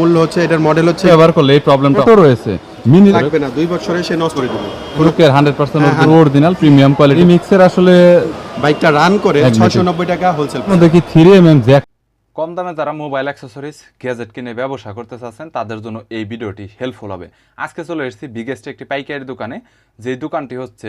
মূল্য হচ্ছে এটার মডেল হচ্ছে ব্যবহার করলে এই প্রবলেমটা তো রয়েছে? মিনি লাগবে না দুই বছরে সে নষ্ট করে দেবে। লোকের হান্ড্রেড পার্সেন্ট হ্যাঁ, অরিজিনাল প্রিমিয়াম কোয়ালিটি মিক্সের আসলে বাইকটা রান করে এক ছয়শো মিনিট। নব্বই টাকা হোলসেল দেখি থ্রি এম এম জ্যাক কম দামে যারা মোবাইল অ্যাক্সেসরিজ গ্যাজেট কিনে ব্যবসা করতে চাচ্ছেন তাদের জন্য এই ভিডিওটি হেল্পফুল হবে। আজকে চলে এসেছি বিগেস্ট একটি পাইকারি দোকানে। যে দোকানটি হচ্ছে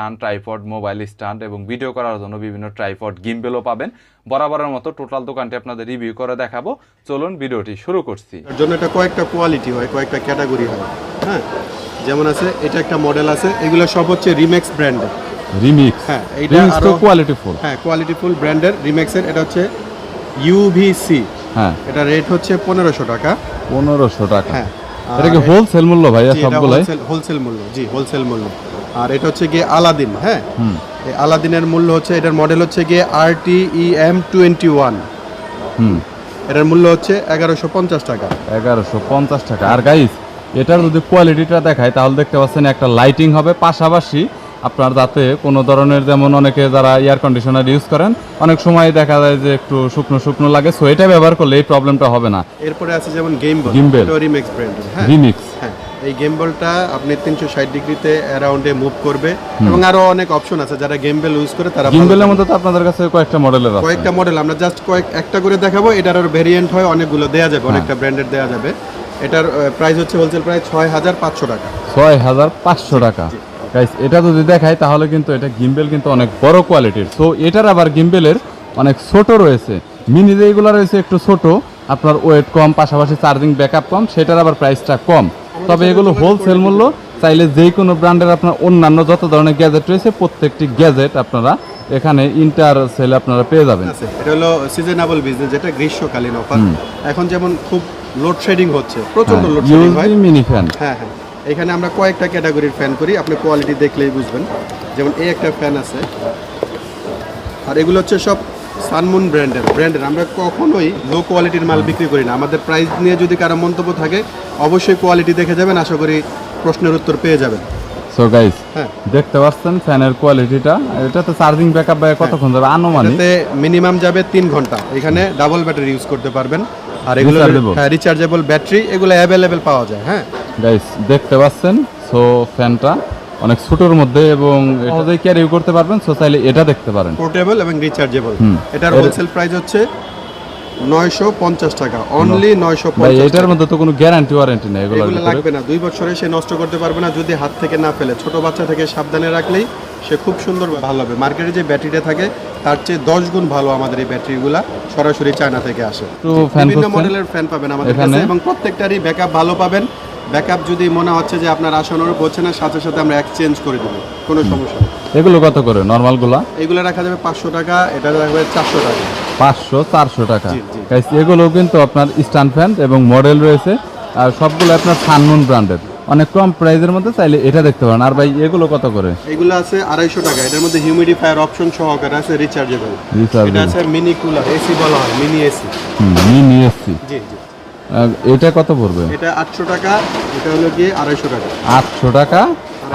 stand tripod mobile stand এবং ভিডিও করার জন্য বিভিন্ন ট্রাইপড গিম্বেলও পাবেন। বরাবরের মতো টোটাল দোকানটি আপনাদের রিভিউ করে দেখাবো। চলুন ভিডিওটি শুরু করছি। এর জন্য এটা কয়েকটা কোয়ালিটি হয় কয়েকটা ক্যাটাগরি হয় হ্যাঁ? যেমন আছে এটা একটা মডেল আছে এগুলো সব হচ্ছে রিমেক্স ব্র্যান্ডের রিমিক্স হ্যাঁ, এইটা আরো- কোয়ালিটি ফুল হ্যাঁ কোয়ালিটি ফুল ব্র্যান্ডের রিমেক্সের এটা হচ্ছে ইউভিসি হ্যাঁ। এটা রেট হচ্ছে পনেরোশো টাকা। পনেরোশো টাকা। হ্যাঁ। এটা কি হোলসেল মূল্য ভাইয়া সবগুলাই? হোলসেল মূল্য জি হোলসেল মূল্য। আর এটা হচ্ছে গিয়ে আলাদিন হ্যাঁ? এই আলাদিনের মূল্য হচ্ছে এটার মডেল হচ্ছে গিয়ে R T E M twenty one হুম। এটার মূল্য হচ্ছে এগারোশো পঞ্চাশ টাকা। এগারোশো পঞ্চাশ টাকা। আর গাইস এটার যদি কোয়ালিটিটা দেখায় তাহলে দেখতে পাচ্ছেন একটা লাইটিং হবে। পাশাপাশি আপনার যাতে কোনো ধরনের যেমন অনেকে যারা এয়ার কন্ডিশনার ইউজ করেন অনেক সময় দেখা যায় যে একটু শুকনো শুকনো লাগে। সো এটা ব্যবহার করলে এই প্রবলেমটা হবে না। এরপরে আছে যেমন গেম Gimbal। রিমেক্স ব্র্যান্ডের হ্যাঁ? রিমিক্স হ্যাঁ। এই গেম বলটা আপনি তিনশো ষাট ডিগ্রিতে অ্যারাউন্ডে মুভ করবে। এবং আরও অনেক অপশন আছে যারা গেম বেল ইউজ করে তারা গিম্বেলের মধ্যে তো আপনাদের কাছে কয়েকটা মডেলের আছে। কয়েকটা মডেল আমরা জাস্ট কয়েক একটা করে দেখাবো এটার আর ভেরিয়েন্ট হয় অনেকগুলো দেয়া যাবে হ্যাঁ। অনেকটা ব্র্যান্ডেড দেয়া যাবে। এটার প্রাইস হচ্ছে হোলসেল প্রাইস ছয় হাজার পাঁচশো টাকা। ছয় হাজার পাঁচশো টাকা। গাইস এটা যদি দেখায় তাহলে কিন্তু এটা গিম্বেল কিন্তু অনেক বড় কোয়ালিটির সো এটার আবার গিম্বেলের অনেক ছোট রয়েছে। মিনি যেগুলো রয়েছে একটু ছোট আপনার ওয়েট কম পাশাপাশি চার্জিং ব্যাকআপ কম সেটার আবার প্রাইসটা কম। তবে এগুলো হোলসেল মূল্য চাইলে যে কোনো ব্র্যান্ডের আপনার অন্যান্য যত ধরনের গ্যাজেট রয়েছে প্রত্যেকটি গ্যাজেট আপনারা এখানে ইন্টার সেলে আপনারা পেয়ে যাবেন। এটা হলো সিজনেবল বিজনেস যেটা গ্রীষ্মকালীন অফার এখন যেমন খুব লোডশেডিং হচ্ছে প্রচণ্ড হ্যাঁ, লোডশেডিং হয়। মিনি ফ্যান হ্যাঁ হ্যাঁ এখানে আমরা কয়েকটা ক্যাটাগরির ফ্যান করি আপনি কোয়ালিটি দেখলেই বুঝবেন। যেমন এই একটা ফ্যান আছে আর এগুলো হচ্ছে সব সানমুন ব্র্যান্ডের ব্র্যান্ডের। আমরা কখনোই লো কোয়ালিটির মাল বিক্রি করি না। আমাদের প্রাইস নিয়ে যদি কারও মন্তব্য থাকে অবশ্যই কোয়ালিটি দেখে যাবেন আশা করি প্রশ্নের উত্তর পেয়ে যাবেন। সো গাইস হ্যাঁ। দেখতে পাচ্ছেন ফ্যানের কোয়ালিটিটা এটাতে চার্জিং ব্যাকআপ ভাই কতক্ষণ যাবে? আনুমানিক। মিনিমাম যাবে তিন ঘণ্টা। এখানে ডাবল ব্যাটারি ইউজ করতে পারবেন। আর এগুলো হ্যাঁ রিচার্জেবল ব্যাটারি এগুলো অ্যাভেলেবেল পাওয়া যায় হ্যাঁ। গাইস দেখতে পাচ্ছেন? সো ফ্যানটা অনেক ছোটোর মধ্যে এবং এটা যদি ক্যারি করতে পারবেন সো চাইলে এটা দেখতে পারেন। পোর্টেবল এবং রিচার্জেবল এটার হোলসেল প্রাইস হচ্ছে নয়শো পঞ্চাশ টাকা। অনলি নয়শো ভাই এটার মধ্যে তো কোনো গ্যারান্টি ওয়ারেন্টি নেই এগুলো লাগবে না। দুই বছরে সে নষ্ট করতে পারবে না যদি হাত থেকে না ফেলে। ছোট বাচ্চা থেকে সাবধানে রাখলেই সে খুব সুন্দর ভালো হবে। মার্কেটে যে ব্যাটারিটা থাকে তার চেয়ে দশ গুণ ভালো আমাদের এই ব্যাটারিগুলা সরাসরি চায়না থেকে আসে। বিভিন্ন মডেলের ফ্যান পাবেন আমাদের? কাছে এবং প্রত্যেকটারই ব্যাকআপ ভালো পাবেন। ব্যাকআপ যদি মনে হচ্ছে যে আপনার আসানোর হচ্ছে না সাথে সাথে আমরা এক্সচেঞ্জ করে দেবো। কোনো সমস্যা নেই। এগুলো কত করে? নর্মালগুলা এগুলো রাখা যাবে পাঁচশো টাকা এটা রাখবে চারশো টাকা। পাঁচশো চারশো টাকা। এগুলো কিন্তু আপনার স্ট্যান্ড ফ্যান এবং মডেল রয়েছে। আর সবগুলো আপনার সানমুন ব্র্যান্ডের অনেক কম প্রাইসের মধ্যে চাইলে এটা দেখতে পারেন। আর ভাই এগুলো কত করে? এগুলো আছে আড়াইশো টাকা। এটার মধ্যে হিউমিডিফায়ার অপশন সহকারে আছে রিচার্জেবল। এটা আছে মিনি কুলার এসি বলা হয় মিনি এসি মিনি এসি জি জি। এটা কত পড়বে? এটা আটশো টাকা এটা হলো গিয়ে আড়াইশো টাকা। আটশো টাকা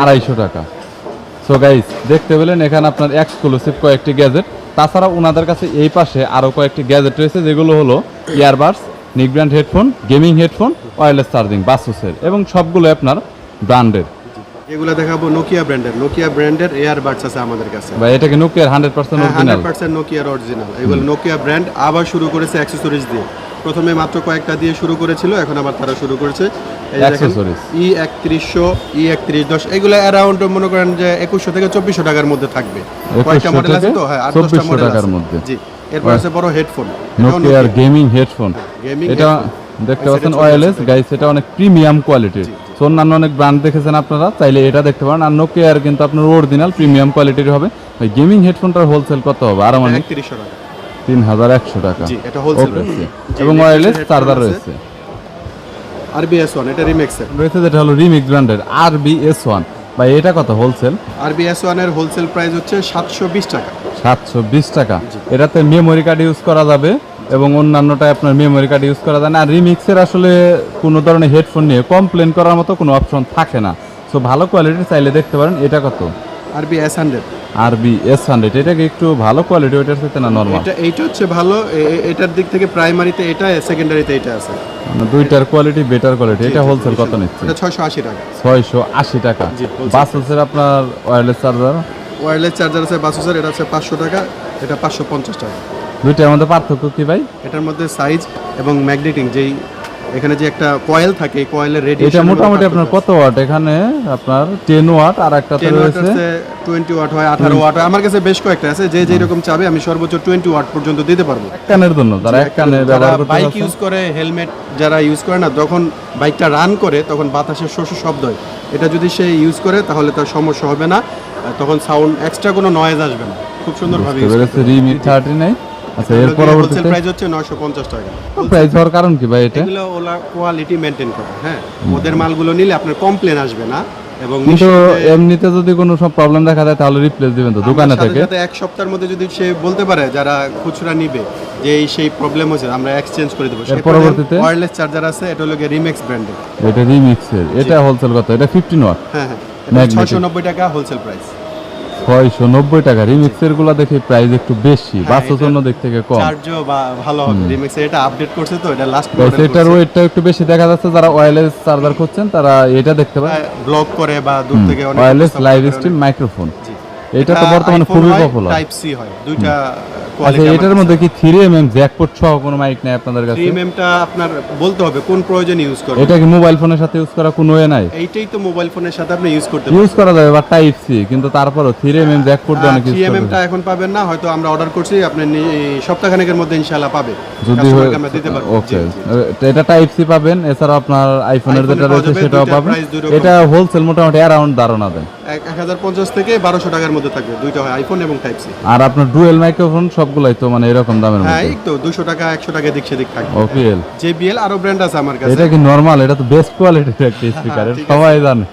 আড়াইশো টাকা। সো গাইস দেখতে পেলেন এখানে আপনার এক্সক্লুসিভ কয়েকটি গ্যাজেট তাছাড়া ওনাদের কাছে এই পাশে আরও কয়েকটি গ্যাজেট রয়েছে যেগুলো হলো earbuds neckband headphone gaming headphone wireless charging বাসুসের এবং সবগুলো আপনার ব্র্যান্ডের এগুলো দেখাবো নোকিয়া ব্র্যান্ডের নোকিয়া ব্র্যান্ডের এয়ারবাডস আছে আমাদের কাছে। বা এটা কি নোকিয়ার hundred percent original hundred percent নোকিয়ার original এগুলো নোকিয়া ব্র্যান্ড আবার শুরু করেছে অ্যাক্সেসরিজ দিয়ে। প্রথমে মাত্র কয়েকটা দিয়ে শুরু করেছিল এখন আবার তারা শুরু করেছে। এই দেখেন ই একত্রিশশো ই একত্রিশ দশ এগুলো অ্যারাউন্ড মনে করেন যে একুশশো থেকে চব্বিশশো টাকার মধ্যে থাকবে। কয়েকটা মডেল আছে তো? হ্যাঁ আট দশটা মডেল টাকার আছে। মধ্যে। জি এরপর আছে বড় হেডফোন গেমিং হেডফোন এটা দেখতে পাচ্ছেন ওয়্যারলেস গাইস এটা অনেক প্রিমিয়াম কোয়ালিটির সো অন্যান্য অনেক ব্র্যান্ড দেখেছেন আপনারা চাইলে এটা দেখতে পারেন। আর নোকিয়ার কিন্তু আপনার অরিজিনাল প্রিমিয়াম কোয়ালিটির হবে। ওই গেমিং হেডফোনটার হোলসেল কত হবে? আরও মানে একত্রিশশো টাকা। তিন হাজার একশো টাকা। জি, এটা। জি, এবং ওয়্যারলেস চার্জার। রয়েছে। আরবিএস ওয়ান এটা রিমেক্সের রয়েছে যেটা হলো রিমিক্স ব্র্যান্ডের আর বি এস ওয়ান বা এটা কত হোলসেল আরবিএস ওয়ানের হোলসেল প্রাইস হচ্ছে সাতশো বিশ টাকা। সাতশো বিশ টাকা। এটাতে মেমোরি কার্ড ইউজ করা যাবে এবং অন্যান্যটায় আপনার মেমোরি কার্ড ইউজ করা যায় না। আর রিমিক্সের আসলে কোনো ধরনের হেডফোন নিয়ে কমপ্লেন করার মতো কোনো অপশন থাকে না। সো ভালো কোয়ালিটির চাইলে দেখতে পারেন। এটা কত? RB S hundred R B S hundred এটা কি একটু ভালো কোয়ালিটি ওইটার সাথে না নর্মাল এটা এইটা হচ্ছে ভালো এটার দিক থেকে প্রাইমারিতে এটা সেকেন্ডারিতে এটা আছে। মানে দুইটার কোয়ালিটি বেটার কোয়ালিটি এটা হোলসেল কত নিচ্ছে? এটা ছয়শো আশি টাকা। ছয়শো আশি টাকা। wholesale আপনার ওয়্যারলেস চার্জার ওয়্যারলেস চার্জার আছে বাসুসের এটা আছে পাঁচশো টাকা এটা পাঁচশো পঞ্চাশ টাকা। দুইটার মধ্যে পার্থক্য কি ভাই? এটার মধ্যে সাইজ এবং ম্যাগনেটিং যেই এখানে যে একটা কয়েল থাকে কয়েলের রেডি এটা মোটামুটি আপনার কত ওয়াট? এখানে আপনার টেন ওয়াট আর টেন ওয়াট রয়েছে। আছে টোয়েন্টি ওয়াট হয় আঠারো ওয়াট হয়। আমার কাছে বেশ কয়েকটা আছে যে যেই রকম চাবে আমি সর্বোচ্চ টোয়েন্টি ওয়াট পর্যন্ত দিতে পারব। এক কানের জন্য যারা এক কানে ব্যবহার করতে বাইক ইউজ করে হেলমেট যারা ইউজ করে না তখন বাইকটা রান করে তখন বাতাসের শস্য শব্দ হয়। এটা যদি সে ইউজ করে তাহলে তার সমস্যা হবে না। তখন সাউন্ড এক্সট্রা কোনো নয়েজ আসবে না। খুব সুন্দরভাবে বুঝতে পেরেছি রিমি থার্টি নাইন আচ্ছা এর পরবর্তীতে? প্রাইস হচ্ছে নয়শো পঞ্চাশ টাকা। প্রাইস হওয়ার কারণ কি ভাই এটা? এগুলো ওলা কোয়ালিটি মেনটেন করে হ্যাঁ। ওদের মালগুলো নিলে আপনার কমপ্লেন আসবে না এবং কিন্তু এমনিতে যদি কোনো সব প্রবলেম দেখা যায় তাহলে রিপ্লেস দিবেন তো দোকানে থেকে? সাথে এক সপ্তাহের মধ্যে যদি সে বলতে পারে যারা খুচরা নিবে যে এই সেই প্রবলেম হয়েছে আমরা এক্সচেঞ্জ করে দেবো। এর পরবর্তীতে? ওয়্যারলেস চার্জার আছে এটা হলো রিমিক্স ব্র্যান্ডের এটা রিমিক্সের এটা হোলসেল কত? এটা ফিফটিন ওয়াট হ্যাঁ হ্যাঁ। Magnetic। ছয়শো নব্বই টাকা হোলসেল প্রাইস ছয়শো নব্বই টাকা রিমিক্সেরগুলো দেখি প্রাইস একটু বেশি বাসের জন্য দিক থেকে কম। চার্জও ভালো হবে রিমেক্স এটা আপডেট করছে তো এটা লাস্ট মডেল এটার ওয়েটটা একটু বেশি দেখা যাচ্ছে যারা ওয়্যারলেস চার্জার খুঁজছেন তারা এটা দেখতে পারেন। ব্লক করে বা দূর থেকে অনেক ওয়্যারলেস লাইভ স্ট্রিম মাইক্রোফোন। এটা তো বর্তমানে খুবই পপুলার টাইপ সি হয় দুইটা আচ্ছা কোয়ালিটি এটার মধ্যে কি থ্রি এম এম জ্যাকপোর্ট সহ কোনো মাইক নেই আপনাদের কাছে? প্রিমিয়ামটা আপনার বলতে হবে কোন প্রয়োজনে ইউজ করবেন। এটা কি মোবাইল ফোনের সাথে ইউজ করা কোনো ওয়ে নাই? এইটাই তো মোবাইল ফোনের সাথে আপনি ইউজ করতে ইউজ করা যাবে বা টাইপ সি কিন্তু তারপরও থ্রি এম এম জ্যাকপোর্ট দিয়ে অনেক ইউজ সিএমএম টা করবে এখন পাবেন না হয়তো আমরা অর্ডার করছি আপনি সপ্তাহখানেকের মধ্যে ইনশাআল্লাহ পাবে। যদি কাস্টমারকে আমরা দিতে পারব। ওকে। এটা টাইপ সি পাবেন এছাড়া আপনার আইফোনের যেটা রয়েছে সেটাও পাবেন। এটা হোলসেল মোটামুটি অ্যারাউন্ড ধারণা দেন। এক এক হাজার পঞ্চাশ থেকে বারোশো টাকার মধ্যে থাকবে। দুইটা হয় আইফোন এবং টাইপ সি আর আপনার ডুয়েল মাইক্রোফোন সবগুলাই তো মানে এরকম দামের হ্যাঁ মধ্যে? এই তো দুশো টাকা একশো টাকা দিক সেদিক থাকবে। ওপিএল জেবিএল আরও ব্র্যান্ড আছে আমার কাছে। এটা কি নরমাল এটা তো বেস্ট কোয়ালিটির একটা স্পিকার সবাই জানে।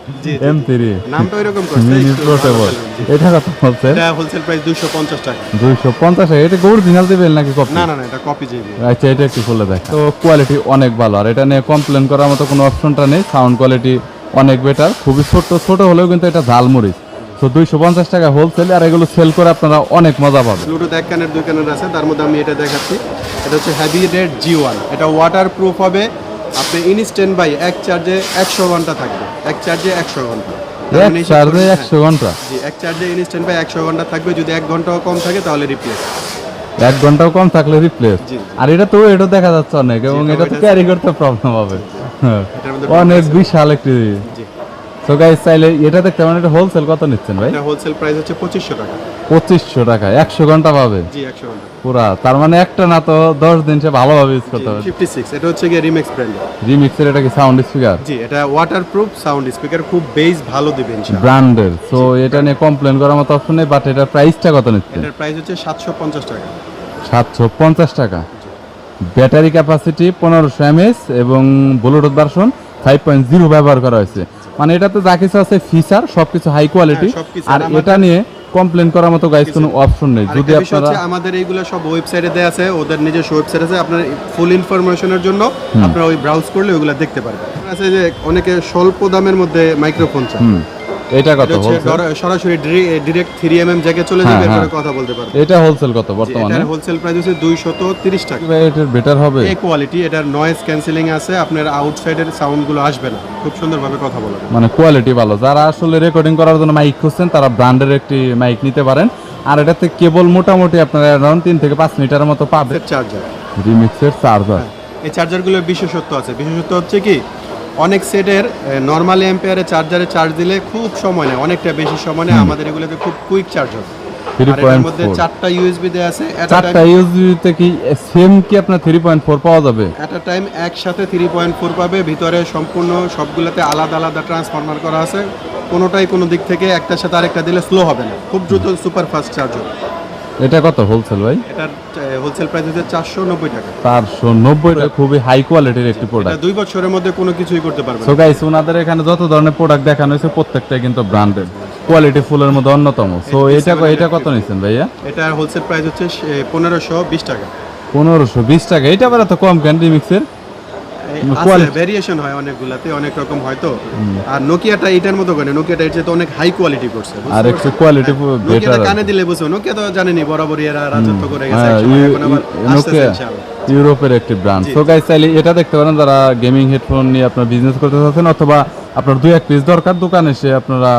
নামটা ওইরকম করছে মিনি পোর্টেবল এটা কত বলছে? এটা হোলসেল প্রাইস দুইশো পঞ্চাশ টাকা। দুইশো পঞ্চাশ টাকা। এটা অরিজিনাল নাকি কপি না না না এটা কপি জেবিএল আচ্ছা এটা একটু খুলে দেখ তো কোয়ালিটি অনেক ভালো। আর এটা নিয়ে কমপ্লেন করার মতো কোনো অপশনটা নেই। সাউন্ড কোয়ালিটি অনেক বেটার খুবই ছোট ছোট হলেও কিন্তু এটা ঝালমরিচ তো দুইশো পঞ্চাশ টাকা হোলসেল আর এগুলো সেল করে আপনারা অনেক মজা পাবেন। ব্লুটুথ এক কানের দুই কানের আছে তার মধ্যে আমি এটা দেখাচ্ছি। এটা হচ্ছে হ্যাভি রেড জি ওয়ান এটা ওয়াটার প্রুফ হবে আপনি ইনস্ট্যান্ট বাই এক চার্জে একশো ঘণ্টা থাকবে। এক চার্জে একশো ঘণ্টা। এক মানে চার্জে একশো ঘণ্টা? হ্যাঁ, জি এক চার্জে ইনস্ট্যান্ট বাই একশো ঘণ্টা থাকবে। যদি এক ঘন্টাও কম থাকে তাহলে রিপ্লেস এক ঘন্টাও কম থাকলে রিপ্লেস আর এটা তো এটা দেখা যাচ্ছে অনেক এবং এটা তো ক্যারি করতে প্রবলেম হবে। হ্যাঁ। অনেক বিশাল একটি তো গাইস চাইলে এটা দেখতে এটা হোলসেল কত নিচ্ছেন ভাই? এটা হোলসেল প্রাইস হচ্ছে পঁচিশশো টাকা। পঁচিশশো টাকা একশো ঘণ্টা পাবে? জি একশো ঘণ্টা। পুরা তার মানে একটা না তো দশ দিন সে ভালোভাবে ইউজ করতে ফিফটি সিক্স এটা হচ্ছে গিয়ে রিমেক্স ব্র্যান্ড রিমিক্সের এটা কি সাউন্ড স্পিকার জি এটা ওয়াটার প্রুফ সাউন্ড স্পিকার খুব বেস ভালো দিবে ইনশাআল্লাহ। ব্র্যান্ডের সো এটা নিয়ে কমপ্লেন করার মতো অপশন নেই বাট এটার প্রাইসটা কত নিচ্ছে এটার প্রাইস হচ্ছে সাতশো পঞ্চাশ টাকা। সাতশো পঞ্চাশ টাকা। ব্যাটারি ক্যাপাসিটি পনেরোশো এমএস এবং Bluetooth version five point zero ব্যবহার করা হয়েছে। মানে এটাতে যা কিছু আছে ফিচার সবকিছু হাই কোয়ালিটি হ্যাঁ, আর আর এটা নিয়ে কমপ্লেন করার মতো গাইজ কোনো অপশন নেই। যদি আপনারা আমাদের এইগুলো সব ওয়েবসাইটে দেওয়া আছে ওদের নিজস্ব ওয়েবসাইট আছে আপনার ফুল ইনফরমেশনের জন্য আপনারা ওই ব্রাউজ করলে ওইগুলো দেখতে পারবেন। আছে যে অনেকে স্বল্প দামের মধ্যে মাইক্রোফোন চায়। এটা কত এটা সরাসরি ডিরেক্ট থ্রি এম এম জ্যাকে চলে হ্যাঁ, যাবে হ্যাঁ। কথা বলতে পারবে। এটা হোলসেল কত বর্তমানে। এটার হোলসেল প্রাইস হচ্ছে দুইশত তিরিশ টাকা। এটার বেটার হবে? এই কোয়ালিটি এটার নয়েজ ক্যান্সেলিং আছে আপনার আউটসাইডের সাউন্ডগুলো আসবে না। খুব সুন্দরভাবে কথা বলা মানে কোয়ালিটি ভালো। যারা আসলে রেকর্ডিং করার জন্য মাইক খুঁজছেন তারা ব্র্যান্ডের একটি মাইক নিতে পারেন। আর এটাতে কেবল মোটামুটি আপনারা অ্যারাউন্ড তিন থেকে পাঁচ মিটারের মতো পাবে। চার্জার রিমিক্সের চার্জার এই চার্জারগুলোর বিশেষত্ব আছে। বিশেষত্ব হচ্ছে কি? অনেক সেটের নর্মালি এম্পেয়ারে চার্জারে চার্জ দিলে খুব সময় নেয় অনেকটা বেশি সময় নেয় আমাদের এগুলোতে খুব কুইক চার্জ হবে। মধ্যে চারটা ইউএসবি আছে চারটা ইউএসবিতে কি সেম কি আপনার থ্রি পয়েন্ট ফোর পাওয়া যাবে? আ টাইম একসাথে থ্রি পয়েন্ট ফোর পাবে ভিতরে সম্পূর্ণ সবগুলোতে আলাদা আলাদা ট্রান্সফরমার করা আছে। কোনোটাই কোনো দিক থেকে একটার সাথে আরেকটা দিলে স্লো হবে না খুব দ্রুত সুপার ফাস্ট চার্জ হবে। এটা কত হোলসেল ভাই? এটার হোলসেল প্রাইস হচ্ছে চারশো নব্বই টাকা। চারশো নব্বই খুবই হাই কোয়ালিটির একটি এটা প্রোডাক্ট দুই বছরের মধ্যে কোনো কিছুই করতে পারবে সো গাইস ওনাদের এখানে যত ধরনের প্রোডাক্ট দেখানো হয়েছে প্রত্যেকটাই কিন্তু ব্র্যান্ডেড কোয়ালিটি ফুলের মধ্যে অন্যতম। সো এটা এটা কত নিচ্ছেন ভাইয়া? এটা হোলসেল প্রাইস হচ্ছে পনেরোশো বিশ টাকা। পনেরোশো বিশ টাকা। এটা আবার তো কম কেন রিমিক্সের ভেরিয়েশন হয় অনেকগুলাতে অনেক রকম হয় তো। আর নোকিয়াটা এটার মতো করে নোকিয়াটা এর চেয়ে তো অনেক হাই কোয়ালিটি করছে আর একটু কোয়ালিটি বেটার কানে দিলে বুঝো নোকিয়া তো জানেনি বরাবরই এরা রাজত্ব করে গেছে হ্যাঁ এখন আবার নোকিয়া ইউরোপের একটি ব্র্যান্ড সো গাইস চাইলে এটা দেখতে পারেন যারা গেমিং হেডফোন নিয়ে আপনার বিজনেস করতে চাচ্ছেন অথবা আপনার দুই এক পিস দরকার দোকানে এসে আপনারা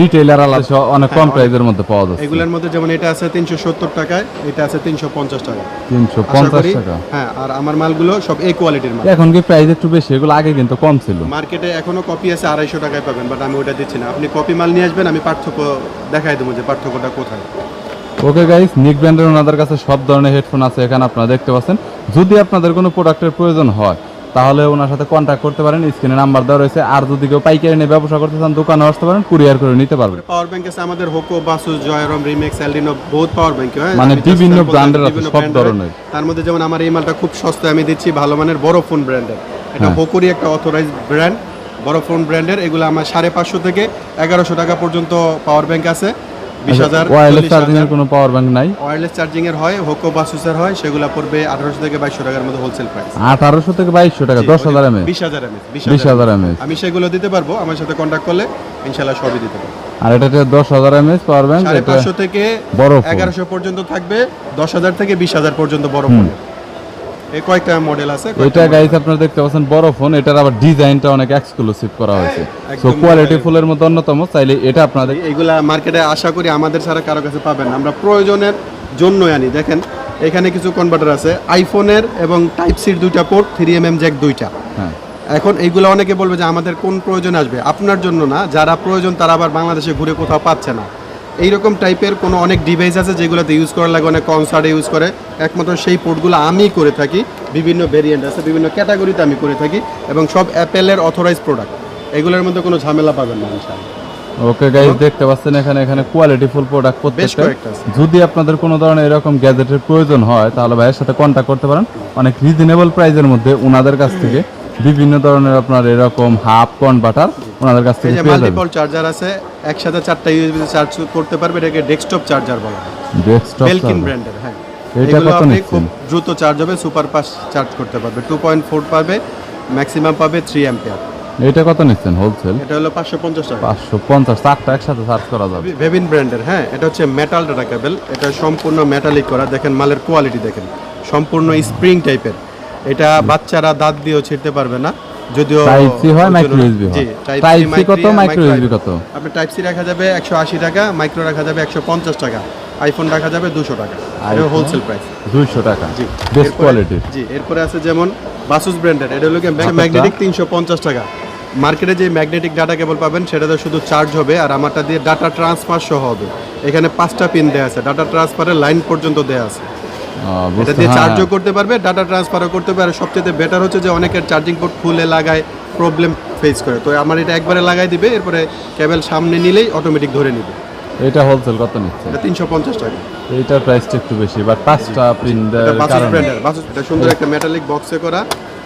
রিটেইলার আলাদা অনেক কম প্রাইসের মধ্যে পাওয়া যাচ্ছে। এগুলোর মধ্যে যেমন এটা আছে তিনশো সত্তর টাকায় এটা আছে তিনশো পঞ্চাশ টাকা তিনশো পঞ্চাশ টাকা। হ্যাঁ আর আমার মালগুলো সব এই কোয়ালিটির মাল। এখন কি প্রাইস একটু বেশি? এগুলো আগে কিন্তু কম ছিল। মার্কেটে এখনও কপি আছে আড়াইশো টাকায় পাবেন বাট আমি ওটা দিচ্ছি না। আপনি কপি মাল নিয়ে আসবেন আমি পার্থক্য দেখাই দেবো যে পার্থক্যটা কোথায়। ওকে গাইস নিক ব্র্যান্ডের ওনাদের কাছে সব ধরনের হেডফোন আছে এখানে আপনারা দেখতে পাচ্ছেন। যদি আপনাদের কোনো প্রোডাক্টের প্রয়োজন হয় তাহলে ওনার সাথে কন্ট্যাক্ট করতে পারেন স্ক্রিনে নাম্বার দেওয়া রয়েছে। আর যদি কেউ পাইকারি নিয়ে ব্যবসা করতে চান দোকানে আসতে পারেন কুরিয়ার করে নিতে পারবেন। পাওয়ার ব্যাংক আছে আমাদের হোকো বাসুস জয়রম রিমেক্স এলডিনো বহুত পাওয়ার ব্যাংক হ্যাঁ? মানে বিভিন্ন দিচ্ছি, আছে, সব ধরনের। তার মধ্যে যেমন আমার এই মালটা খুব সস্তায় আমি দিচ্ছি ভালো মানের বড় ফোন ব্র্যান্ডের এটা হ্যাঁ। হোকোরই একটা অথরাইজ ব্র্যান্ড বড় ফোন ব্র্যান্ডের এগুলো আমার সাড়ে পাঁচশো থেকে এগারোশো টাকা পর্যন্ত পাওয়ার ব্যাংক আছে। বিশ হাজার ওয়্যারলেস চার্জিং এর কোনো পাওয়ার ব্যাংক নাই? ওয়্যারলেস চার্জিং এর হয় হোকো বাসুসের হয় সেগুলো পড়বে আঠারোশো থেকে বাইশশো টাকার মধ্যে হোলসেল প্রাইস আঠারোশো থেকে বাইশশো টাকা দশ হাজার এমএ বিশ হাজার এমএস বিশ হাজার এমএস আমি সেগুলো দিতে পারব আমার সাথে কন্ট্যাক্ট করলে ইনশাল্লাহ সবই দিতে পারব। আর এটা দশ হাজার এমএস পাওয়ার ব্যাংক সাড়ে পাঁচশো থেকে বড়। এগারোশো পর্যন্ত থাকবে দশ হাজার থেকে বিশ হাজার পর্যন্ত বড় ফোন এই কয়েকটা মডেল আছে এটা গাইস আপনারা দেখতে পাচ্ছেন বড় ফোন এটার আবার ডিজাইনটা অনেক এক্সক্লুসিভ করা হয়েছে। সো কোয়ালিটি ফুলের মধ্যে অন্যতম চাইলে এটা আপনাদের এইগুলা মার্কেটে আশা করি আমাদের ছাড়া কারও কাছে পাবেন আমরা প্রয়োজনের জন্যই আনি। দেখেন এখানে কিছু কনভার্টার আছে আইফোনের এবং টাইপ সির দুইটা port three M M jack দুইটা। হ্যাঁ। এখন এইগুলো অনেকে বলবে যে আমাদের কোন প্রয়োজন আসবে? আপনার জন্য না যারা প্রয়োজন তারা আবার বাংলাদেশে ঘুরে কোথাও পাচ্ছে না। এইরকম টাইপের কোনো অনেক ডিভাইস আছে যেগুলোতে ইউজ করার লাগে অনেক কনসার্টে ইউজ করে। একমাত্র সেই পোর্টগুলো আমি করে থাকি। বিভিন্ন ভেরিয়েন্ট আছে বিভিন্ন ক্যাটাগরিতে আমি করে থাকি এবং সব অ্যাপেলের অথরাইজ প্রোডাক্ট এগুলোর মধ্যে কোনো ঝামেলা পাবেন না ইনশাআল্লাহ। ওকে গাইস দেখতে পাচ্ছেন এখানে এখানে কোয়ালিটি ফুল প্রোডাক্ট প্রত্যেকটা। যদি আপনাদের কোনো ধরনের এরকম গ্যাজেটের প্রয়োজন হয় তাহলে ভাইয়ের সাথে কন্ট্যাক্ট করতে পারেন। অনেক রিজনেবল প্রাইসের মধ্যে ওনাদের কাছ থেকে। বিভিন্ন ধরনের আপনার এরকম হাফ কনভার্টার ওনাদের কাছ থেকে পেয়ে যাবেন। চার্জার আছে একসাথে চারটা ইউএসবি চার্জ করতে পারবে এটাকে ডেস্কটপ চার্জার বলা হয়। ডেস্কটপ বেলকিন ব্র্যান্ডের হ্যাঁ। এটা কত নিচ্ছেন? খুব দ্রুত চার্জ হবে সুপার ফাস্ট চার্জ করতে পারবে। টু পয়েন্ট ফোর পাবে ম্যাক্সিমাম পাবে থ্রি অ্যাম্পিয়ার এটা কত নিচ্ছেন হোলসেল এটা হলো পাঁচশো পঞ্চাশ টাকা। পাঁচশো পঞ্চাশ চারটা একসাথে চার্জ করা যাবে। ভেবিন ব্র্যান্ডের হ্যাঁ এটা হচ্ছে মেটাল ডাটা কেবল এটা সম্পূর্ণ মেটালিক করা। দেখেন মালের কোয়ালিটি দেখেন সম্পূর্ণ স্প্রিং টাইপের এটা বাচ্চারা দাঁত দিয়েও ছিঁড়তে পারবে না যদিও টাইপ সি হয় মাইক্রো ইউএসবি হয়। C, টাইপ সি কত মাইক্রো ইউএসবি কত? আপনি টাইপ সি রাখা যাবে একশো আশি টাকা মাইক্রো রাখা যাবে একশো পঞ্চাশ টাকা আইফোন রাখা যাবে দুশো টাকা। এটা হোলসেল প্রাইস দুইশো টাকা। জি বেস্ট কোয়ালিটির জি এরপরে আছে যেমন বাসুস ব্র্যান্ডের এটা হলো? ম্যাগনেটিক তিনশো পঞ্চাশ টাকা। মার্কেটে যে ম্যাগনেটিক ডাটা কেবল পাবেন সেটাতে শুধু চার্জ হবে আর আমারটা দিয়ে ডাটা ট্রান্সফার সহ হবে। এখানে পাঁচটা পিন দেওয়া আছে ডাটা ট্রান্সফারের লাইন পর্যন্ত দেওয়া আছে। এটা দিয়ে হ্যাঁ। চার্জও করতে পারবে ডাটা ট্রান্সফারও করতে পারে আর সবচেয়ে বেটার হচ্ছে যে অনেকের চার্জিং পোর্ট খুলে লাগায় প্রবলেম ফেস করে। তো আমার এটা একবারে লাগাই দিবে এরপরে কেবল সামনে নিলেই অটোমেটিক ধরে নিবে। এটা হোলসেল কত নিচ্ছে? এটা তিনশো পঞ্চাশ টাকা। এইটার প্রাইসটা একটু বেশি বাট পাঁচটা বাসুস কারণে। এটা সুন্দর একটা মেটালিক বক্সে করা।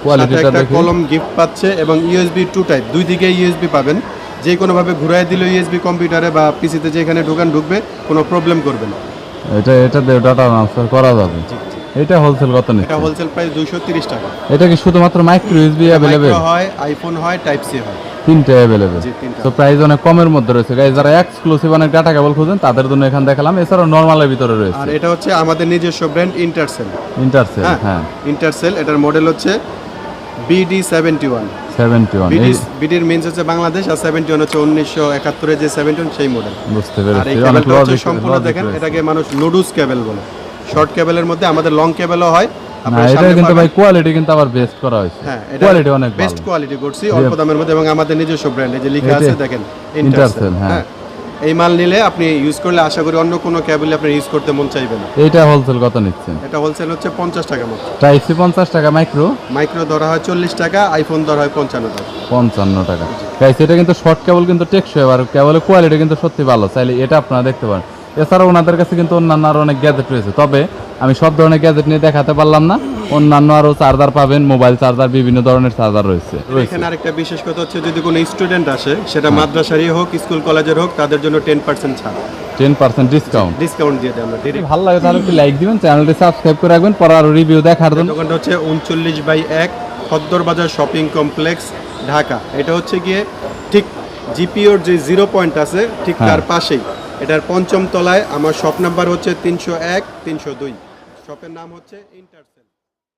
Quality সাথে টা একটা কলম গিফট পাচ্ছে এবং ইউএসবি টু টাইপ দুই দিকে ইউএসবি পাবেন। যে কোনো ভাবে ঘুরাই দিলে ইউএসবি কম্পিউটারে বা পিসিতে যেখানে ঢোকান ঢুকবে কোনো প্রবলেম করবে না। এটা এটা ডাটা ট্রান্সফার করা যাবে। এটা হোলসেল কত এটা হোলসেল প্রাইস দুইশো তিরিশ টাকা। এটা কি শুধুমাত্র মাইক্রো ইউএসবি Micro হয় আইফোন হয় টাইপ সি হয়। তিনটে তিনটা। তো প্রাইস অনেক কমের মধ্যে রয়েছে। গাইজ যারা এক্সক্লুসিভ অনেক ডাটা কেবল খুঁজেন তাদের জন্য এখানে দেখালাম। এছাড়াও নর্মালের ভিতরে রয়েছে। আর এটা হচ্ছে আমাদের নিজস্ব ব্র্যান্ড ইন্টারসেল ইন্টারসেল হ্যাঁ হ্যাঁ। ইন্টারসেল এটার মডেল হচ্ছে BD seventy one seventy one BD বিডির means হচ্ছে বাংলাদেশ আর সেভেন্টি ওয়ান হচ্ছে উনিশশো একাত্তরে যে সেভেন্টি ওয়ান সেই মডেল বুঝতে পেরেছি। সম্পূর্ণ দেখেন এটাকে মানুষ নুডুস কেবল বলে। শর্ট কেবলের মধ্যে আমাদের লং কেবলও হয় কিন্তু ভাই কোয়ালিটি কিন্তু আবার বেস্ট করা হয়েছে। হ্যাঁ কোয়ালিটি অনেক বেস্ট কোয়ালিটি করছি অল্প দামের মধ্যে এবং আমাদের নিজস্ব ব্র্যান্ড যে লেখা আছে দেখেন ইন্টারসেল হ্যাঁ। এই মাল নিলে আপনি ইউজ করলে আশা করি অন্য কোনো ক্যাবলে আপনি ইউজ করতে মন চাইবে না। এইটা হোলসেল কত নিচ্ছেন? এটা হোলসেল হচ্ছে পঞ্চাশ টাকা মতো টাইপ সি পঞ্চাশ টাকা মাইক্রো মাইক্রো ধরা হয় চল্লিশ টাকা আইফোন ধরা হয় পঞ্চান্ন টাকা। পঞ্চান্ন টাকা। গাইস এটা কিন্তু শর্ট কেবল কিন্তু টেকসই আর কেবলের কোয়ালিটি কিন্তু সত্যি ভালো। চাইলে এটা আপনারা দেখতে পারেন। এছাড়া ওনাদের কাছে কিন্তু অন্যান্য আরও অনেক গ্যাজেট রয়েছে। তবে আমি সব ধরনের গ্যাজেট নিয়ে দেখাতে পারলাম না। অন্যান্য আরও চার্জার পাবেন মোবাইল চার্জার বিভিন্ন ধরনের চার্জার রয়েছে। এখানে আরেকটা বিশেষ কথা হচ্ছে যদি কোনো স্টুডেন্ট আসে সেটা মাদ্রাসারই হোক স্কুল কলেজের হোক তাদের জন্য টেন পার্সেন্ট ছাড়। টেন পার্সেন্ট ডিসকাউন্ট ডিসকাউন্ট দিয়ে ডিরেক্ট ভালো লাগে তাহলে একটু লাইক দিবেন চ্যানেলটি সাবস্ক্রাইব করে রাখবেন পরে আরও রিভিউ দেখার জন্য। দোকানটা হচ্ছে উনচল্লিশ বাই এক খদ্দর বাজার শপিং কমপ্লেক্স ঢাকা। এটা হচ্ছে গিয়ে ঠিক জিপিওর যে জিরো পয়েন্ট আছে ঠিক হ্যাঁ। তার পাশেই। এটার পঞ্চম তলায় আমার শপ নাম্বার হচ্ছে তিনশো এক তিনশো দুই। শপের নাম হচ্ছে ইন্টারসেক্ট